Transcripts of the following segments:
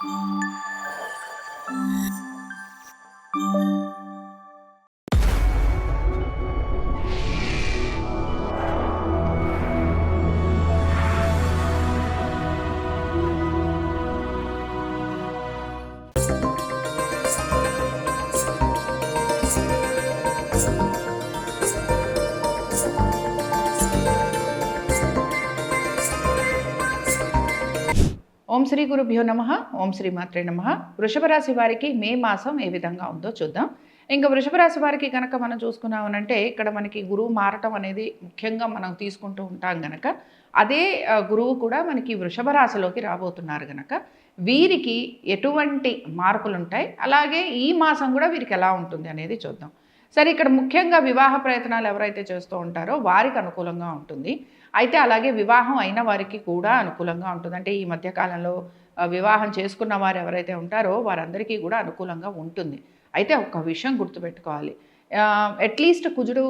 Thank you. ఓం శ్రీ గురుభ్యో నమ. ఓం శ్రీ మాత్రే నమ. వృషభ రాశి వారికి మే మాసం ఏ విధంగా ఉందో చూద్దాం. ఇంకా వృషభ రాశి వారికి కనుక మనం చూసుకున్నామనంటే ఇక్కడ మనకి గురువు మారటం అనేది ముఖ్యంగా మనం తీసుకుంటూ ఉంటాం గనక అదే గురువు కూడా మనకి వృషభ రాశిలోకి రాబోతున్నారు గనక వీరికి ఎటువంటి మార్పులు ఉంటాయి అలాగే ఈ మాసం కూడా వీరికి ఎలా ఉంటుంది అనేది చూద్దాం. సరే ఇక్కడ ముఖ్యంగా వివాహ ప్రయత్నాలు ఎవరైతే చేస్తూ ఉంటారో వారికి అనుకూలంగా ఉంటుంది. అయితే అలాగే వివాహం అయిన వారికి కూడా అనుకూలంగా ఉంటుంది. అంటే ఈ మధ్యకాలంలో వివాహం చేసుకున్న వారు ఎవరైతే ఉంటారో వారందరికీ కూడా అనుకూలంగా ఉంటుంది. అయితే ఒక విషయం గుర్తుపెట్టుకోవాలి. అట్లీస్ట్ కుజుడు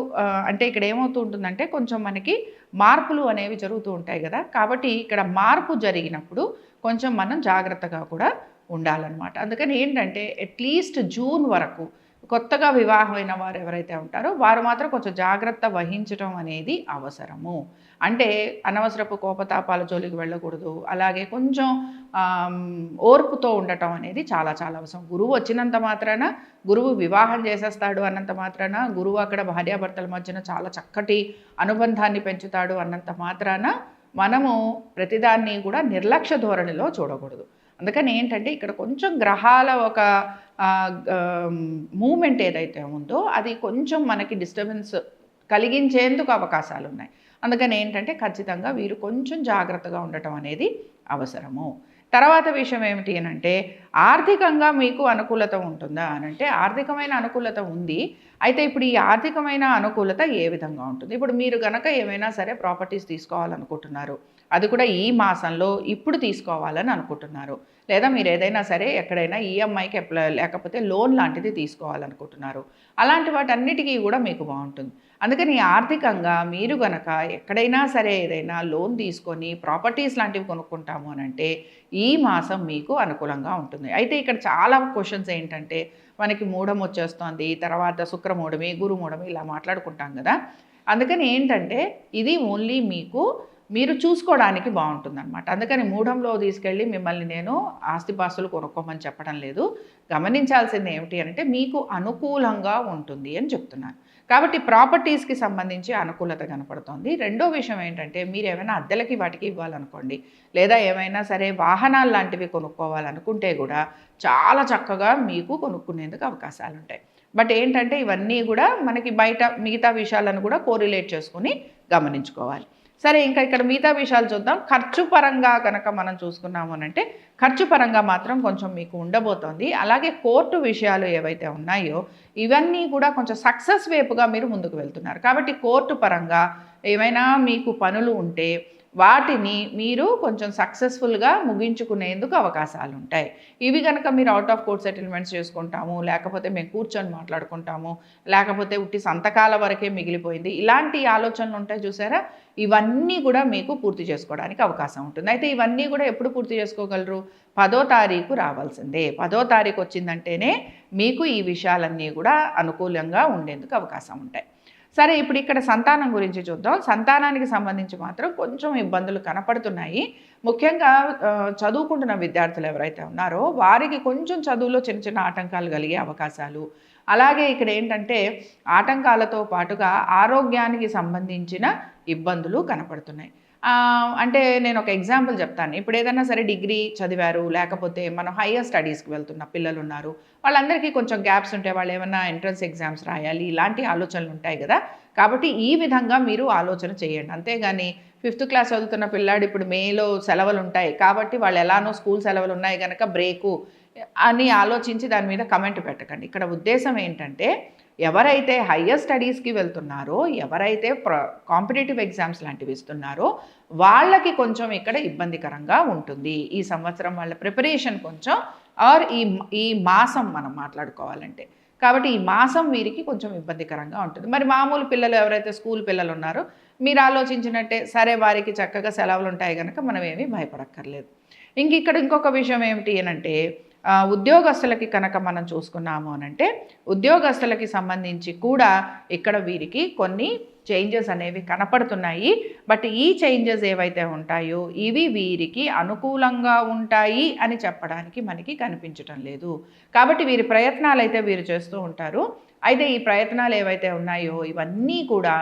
అంటే ఇక్కడ ఏమవుతూ ఉంటుందంటే కొంచెం మనకి మార్పులు అనేవి జరుగుతూ ఉంటాయి కదా. కాబట్టి ఇక్కడ మార్పు జరిగినప్పుడు కొంచెం మనం జాగ్రత్తగా కూడా ఉండాలన్నమాట. అందుకని ఏంటంటే అట్లీస్ట్ జూన్ వరకు కొత్తగా వివాహమైన వారు ఎవరైతే ఉంటారో వారు మాత్రం కొంచెం జాగ్రత్త వహించడం అనేది అవసరము. అంటే అనవసరపు కోపతాపాల జోలికి వెళ్ళకూడదు. అలాగే కొంచెం ఓర్పుతో ఉండటం అనేది చాలా చాలా అవసరం. గురువు వచ్చినంత మాత్రాన గురువు వివాహం చేసేస్తాడు అన్నంత మాత్రాన గురువు అక్కడ భార్యాభర్తల మధ్యన చాలా చక్కటి అనుబంధాన్ని పెంచుతాడు అన్నంత మాత్రాన మనము ప్రతిదాన్ని కూడా నిర్లక్ష్య ధోరణిలో చూడకూడదు. అందుకని ఏంటంటే ఇక్కడ కొంచెం గ్రహాల ఒక మూమెంట్ ఏదైతే ఉందో అది కొంచెం మనకి డిస్టర్బెన్స్ కలిగించేందుకు అవకాశాలు ఉన్నాయి అందుకని ఏంటంటే ఖచ్చితంగా వీరు కొంచెం జాగ్రత్తగా ఉండటం అనేది అవసరము. తర్వాత విషయం ఏమిటి అని అంటే ఆర్థికంగా మీకు అనుకూలత ఉంటుందా అనంటే ఆర్థికమైన అనుకూలత ఉంది. అయితే ఇప్పుడు ఈ ఆర్థికమైన అనుకూలత ఏ విధంగా ఉంటుంది? ఇప్పుడు మీరు గనక ఏమైనా సరే ప్రాపర్టీస్ తీసుకోవాలనుకుంటున్నారు. అది కూడా ఈ మాసంలో ఇప్పుడు తీసుకోవాలని అనుకుంటున్నారు. లేదా మీరు ఏదైనా సరే ఎక్కడైనా ఈఎంఐకి అప్లై లేకపోతే లోన్ లాంటిది తీసుకోవాలనుకుంటున్నారు. అలాంటి వాటన్నిటికీ కూడా మీకు బాగుంటుంది. అందుకని ఆర్థికంగా మీరు గనక ఎక్కడైనా సరే ఏదైనా లోన్ తీసుకొని ప్రాపర్టీస్ లాంటివి కొనుక్కుంటాము అని అంటే ఈ మాసం మీకు అనుకూలంగా ఉంటుంది. అయితే ఇక్కడ చాలా క్వశ్చన్స్ ఏంటంటే మనకి మూఢం వచ్చేస్తోంది తర్వాత శుక్రమూఢమి గురుమూఢమి ఇలా మాట్లాడుకుంటాం కదా. అందుకని ఏంటంటే ఇది ఓన్లీ మీకు మీరు చూసుకోవడానికి బాగుంటుంది అనమాట అందుకని మూఢంలో తీసుకెళ్ళి మిమ్మల్ని నేను ఆస్తిపాస్తులు కొనుక్కోమని చెప్పడం లేదు. గమనించాల్సింది ఏమిటి అంటే మీకు అనుకూలంగా ఉంటుంది అని చెప్తున్నాను. కాబట్టి ప్రాపర్టీస్కి సంబంధించి అనుకూలత కనపడుతోంది. రెండో విషయం ఏంటంటే మీరు ఏమైనా అద్దెలకి వాటికి ఇవ్వాలనుకోండి లేదా ఏమైనా సరే వాహనాలు లాంటివి కొనుక్కోవాలనుకుంటే కూడా చాలా చక్కగా మీకు కొనుక్కునేందుకు అవకాశాలు ఉంటాయి బట్ ఏంటంటే ఇవన్నీ కూడా మనకి బయట మిగతా విషయాలను కూడా కోరిలేట్ చేసుకుని గమనించుకోవాలి. సరే ఇంకా ఇక్కడ మిగతా విషయాలు చూద్దాం. ఖర్చు పరంగా కనుక మనం చూసుకున్నాము అని అంటే ఖర్చు పరంగా మాత్రం కొంచెం మీకు ఉండబోతోంది. అలాగే కోర్టు విషయాలు ఏవైతే ఉన్నాయో ఇవన్నీ కూడా కొంచెం సక్సెస్ వైపుగా మీరు ముందుకు వెళ్తున్నారు. కాబట్టి కోర్టు పరంగా ఏమైనా మీకు పనులు ఉంటే వాటిని మీరు కొంచెం సక్సెస్ఫుల్గా ముగించుకునేందుకు అవకాశాలు ఉంటాయి ఇవి కనుక మీరు అవుట్ ఆఫ్ కోర్ట్ సెటిల్మెంట్స్ చేసుకుంటాము లేకపోతే మేము కూర్చొని మాట్లాడుకుంటాము లేకపోతే ఉట్టి సంతకాల వరకే మిగిలిపోయింది. ఇలాంటి ఆలోచనలు ఉంటాయి చూసారా? ఇవన్నీ కూడా మీకు పూర్తి చేసుకోవడానికి అవకాశం ఉంటుంది. అయితే ఇవన్నీ కూడా ఎప్పుడు పూర్తి చేసుకోగలరు? పదో తారీఖు రావాల్సిందే. పదో తారీఖు వచ్చిందంటేనే మీకు ఈ విషయాలన్నీ కూడా అనుకూలంగా ఉండేందుకు అవకాశం ఉంటాయి. సరే ఇప్పుడు ఇక్కడ సంతానం గురించి చూద్దాం. సంతానానికి సంబంధించి మాత్రం కొంచెం ఇబ్బందులు కనపడుతున్నాయి. ముఖ్యంగా చదువుకుంటున్న విద్యార్థులు ఎవరైతే ఉన్నారో వారికి కొంచెం చదువులో చిన్న చిన్న ఆటంకాలు కలిగే అవకాశాలు. అలాగే ఇక్కడ ఏంటంటే ఆటంకాలతో పాటుగా ఆరోగ్యానికి సంబంధించిన ఇబ్బందులు కనపడుతున్నాయి. అంటే నేను ఒక ఎగ్జాంపుల్ చెప్తాను. ఇప్పుడు ఏదైనా సరే డిగ్రీ చదివారు లేకపోతే మనం హయ్యర్ స్టడీస్కి వెళ్తున్న పిల్లలు ఉన్నారు. వాళ్ళందరికీ కొంచెం గ్యాప్స్ ఉంటాయి వాళ్ళు ఏమైనా ఎంట్రన్స్ ఎగ్జామ్స్ రాయాలి ఇలాంటి ఆలోచనలు ఉంటాయి కదా. కాబట్టి ఈ విధంగా మీరు ఆలోచన చేయండి. అంతేగాని ఫిఫ్త్ క్లాస్ చదువుతున్న పిల్లాడు ఇప్పుడు మేలో సెలవులు ఉంటాయి. కాబట్టి వాళ్ళు ఎలానో స్కూల్ సెలవులు ఉన్నాయి కనుక బ్రేకు అని ఆలోచించి దాని మీద కమెంట్ పెట్టకండి. ఇక్కడ ఉద్దేశం ఏంటంటే ఎవరైతే హయ్యర్ స్టడీస్కి వెళ్తున్నారో ఎవరైతే ప్ర కాంపిటేటివ్ ఎగ్జామ్స్ లాంటివి ఇస్తున్నారో వాళ్ళకి కొంచెం ఇక్కడ ఇబ్బందికరంగా ఉంటుంది. ఈ సంవత్సరం వాళ్ళ ప్రిపరేషన్ కొంచెం ఆర్ ఈ ఈ మాసం మనం మాట్లాడుకోవాలంటే. కాబట్టి ఈ మాసం వీరికి కొంచెం ఇబ్బందికరంగా ఉంటుంది. మరి మామూలు పిల్లలు ఎవరైతే స్కూల్ పిల్లలు ఉన్నారో మీరు ఆలోచించినట్టే సరే వారికి చక్కగా సెలవులు ఉంటాయి కనుక మనం ఏమీ భయపడక్కర్లేదు. ఇంక ఇక్కడ ఇంకొక విషయం ఏమిటి అనంటే ఉద్యోగస్తులకి కనుక మనం చూసుకున్నాము అని అంటే ఉద్యోగస్తులకి సంబంధించి కూడా ఇక్కడ వీరికి కొన్ని చేంజెస్ అనేవి కనపడుతున్నాయి. బట్ ఈ చేంజెస్ ఏవైతే ఉంటాయో ఇవి వీరికి అనుకూలంగా ఉంటాయి అని చెప్పడానికి మనకి కనిపించటం లేదు. కాబట్టి వీరి ప్రయత్నాలు అయితే వీరు చేస్తూ ఉంటారు. అయితే ఈ ప్రయత్నాలు ఏవైతే ఉన్నాయో ఇవన్నీ కూడా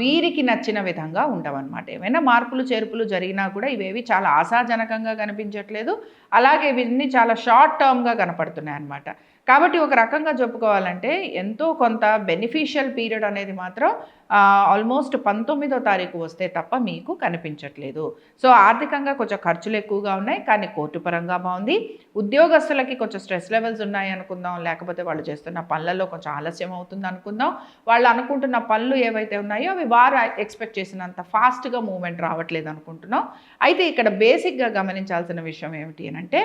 వీరికి నచ్చిన విధంగా ఉండవన్నమాట. ఏమైనా మార్పులు చేర్పులు జరిగినా కూడా ఇవేవి చాలా ఆశాజనకంగా కనిపించట్లేదు. అలాగే ఇవన్నీ చాలా షార్ట్ టర్మ్గా కనపడుతున్నాయి అన్నమాట కాబట్టి ఒక రకంగా చెప్పుకోవాలంటే ఎంతో కొంత బెనిఫిషియల్ పీరియడ్ అనేది మాత్రం ఆల్మోస్ట్ పంతొమ్మిదో తారీఖు వస్తే తప్ప మీకు కనిపించట్లేదు. సో ఆర్థికంగా కొంచెం ఖర్చులు ఎక్కువగా ఉన్నాయి కానీ కోర్టు పరంగా బాగుంది. ఉద్యోగస్తులకి కొంచెం స్ట్రెస్ లెవెల్స్ ఉన్నాయి అనుకుందాం లేకపోతే వాళ్ళు చేస్తున్న పనులలో కొంచెం ఆలస్యం అవుతుంది అనుకుందాం. వాళ్ళు అనుకుంటున్న పనులు ఏవైతే ఉన్నాయో అవి వారు ఎక్స్పెక్ట్ చేసినంత ఫాస్ట్గా మూమెంట్ రావట్లేదు అనుకుంటున్నాం. అయితే ఇక్కడ బేసిక్గా గమనించాల్సిన విషయం ఏమిటి అని అంటే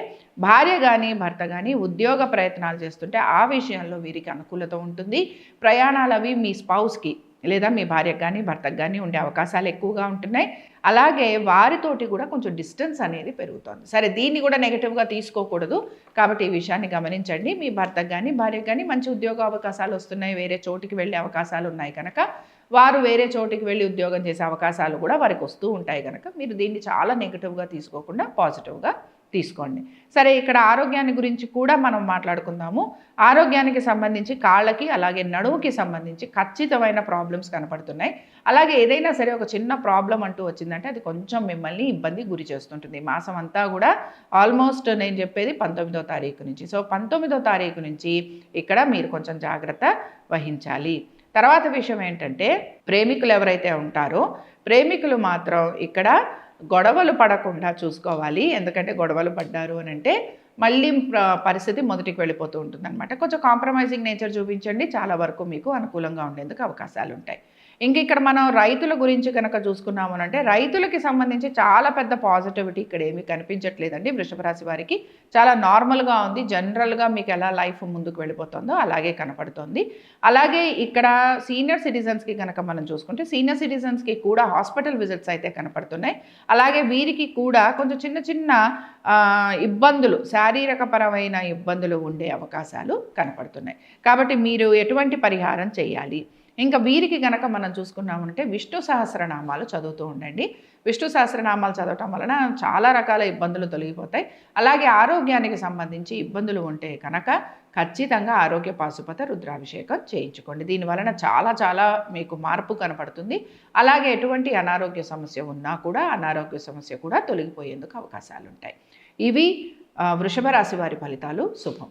భార్య కానీ భర్త కానీ ఉద్యోగ ప్రయత్నాలు చేస్తుంటే ఆ విషయంలో వీరికి అనుకూలత ఉంటుంది. ప్రయాణాలు అవి మీ స్పౌస్కి లేదా మీ భార్యకు కానీ భర్తకు కానీ ఉండే అవకాశాలు ఎక్కువగా ఉంటున్నాయి. అలాగే వారితోటి కూడా కొంచెం డిస్టెన్స్ అనేది పెరుగుతుంది. సరే దీన్ని కూడా నెగిటివ్గా తీసుకోకూడదు. కాబట్టి ఈ విషయాన్ని గమనించండి. మీ భర్తకు కానీ భార్యకు కానీ మంచి ఉద్యోగ అవకాశాలు వస్తున్నాయి. వేరే చోటికి వెళ్ళే అవకాశాలు ఉన్నాయి కనుక వారు వేరే చోటికి వెళ్ళి ఉద్యోగం చేసే అవకాశాలు కూడా వారికి వస్తూ ఉంటాయి కనుక మీరు దీన్ని చాలా నెగిటివ్గా తీసుకోకుండా పాజిటివ్గా తీసుకోండి. సరే ఇక్కడ ఆరోగ్యాన్ని గురించి కూడా మనం మాట్లాడుకుందాము. ఆరోగ్యానికి సంబంధించి కాళ్ళకి అలాగే నడుముకి సంబంధించి ఖచ్చితమైన ప్రాబ్లమ్స్ కనపడుతున్నాయి. అలాగే ఏదైనా సరే ఒక చిన్న ప్రాబ్లం అంటూ వచ్చిందంటే అది కొంచెం మిమ్మల్ని ఇబ్బంది గురి చేస్తుంటుంది. మాసం అంతా కూడా ఆల్మోస్ట్ నేను చెప్పేది పంతొమ్మిదో తారీఖు నుంచి. సో పంతొమ్మిదో తారీఖు నుంచి ఇక్కడ మీరు కొంచెం జాగ్రత్త వహించాలి. తర్వాత విషయం ఏంటంటే ప్రేమికులు ఎవరైతే ఉంటారో ప్రేమికులు మాత్రం ఇక్కడ గొడవలు పడకుండా చూసుకోవాలి. ఎందుకంటే గొడవలు పడ్డారు అని అంటే మళ్ళీ పరిస్థితి మొదటికి వెళ్ళిపోతూ ఉంటుంది అనమాట కొంచెం కాంప్రమైజింగ్ నేచర్ చూపించండి. చాలా వరకు మీకు అనుకూలంగా ఉండేందుకు అవకాశాలు ఉంటాయి ఇంక ఇక్కడ మనం రైతుల గురించి కనుక చూసుకున్నాము అంటే రైతులకి సంబంధించి చాలా పెద్ద పాజిటివిటీ ఇక్కడ ఏమీ కనిపించట్లేదండి. వృషభ రాశి వారికి చాలా నార్మల్గా ఉంది. జనరల్గా మీకు ఎలా లైఫ్ ముందుకు వెళ్ళిపోతుందో అలాగే కనపడుతుంది. అలాగే ఇక్కడ సీనియర్ సిటిజన్స్కి కనుక మనం చూసుకుంటే సీనియర్ సిటిజన్స్కి కూడా హాస్పిటల్ విజిట్స్ అయితే కనపడుతున్నాయి. అలాగే వీరికి కూడా కొంచెం చిన్న చిన్న ఇబ్బందులు శారీరకపరమైన ఇబ్బందులు ఉండే అవకాశాలు కనపడుతున్నాయి. కాబట్టి మీరు ఎటువంటి పరిహారం చేయాలి? ఇంకా వీరికి గనక మనం చూసుకున్నామంటే విష్ణు సహస్రనామాలు చదువుతూ ఉండండి. విష్ణు సహస్రనామాలు చదవటం వలన చాలా రకాల ఇబ్బందులు తొలగిపోతాయి. అలాగే ఆరోగ్యానికి సంబంధించి ఇబ్బందులు ఉంటే కనుక ఖచ్చితంగా ఆరోగ్య పాశుపత రుద్రాభిషేకం చేయించుకోండి. దీని వలన చాలా చాలా మీకు మార్పు కనపడుతుంది. అలాగే ఎటువంటి అనారోగ్య సమస్య ఉన్నా కూడా అనారోగ్య సమస్య కూడా తొలగిపోయేందుకు అవకాశాలు ఉంటాయి ఇవి వృషభ రాశి వారి ఫలితాలు. శుభం.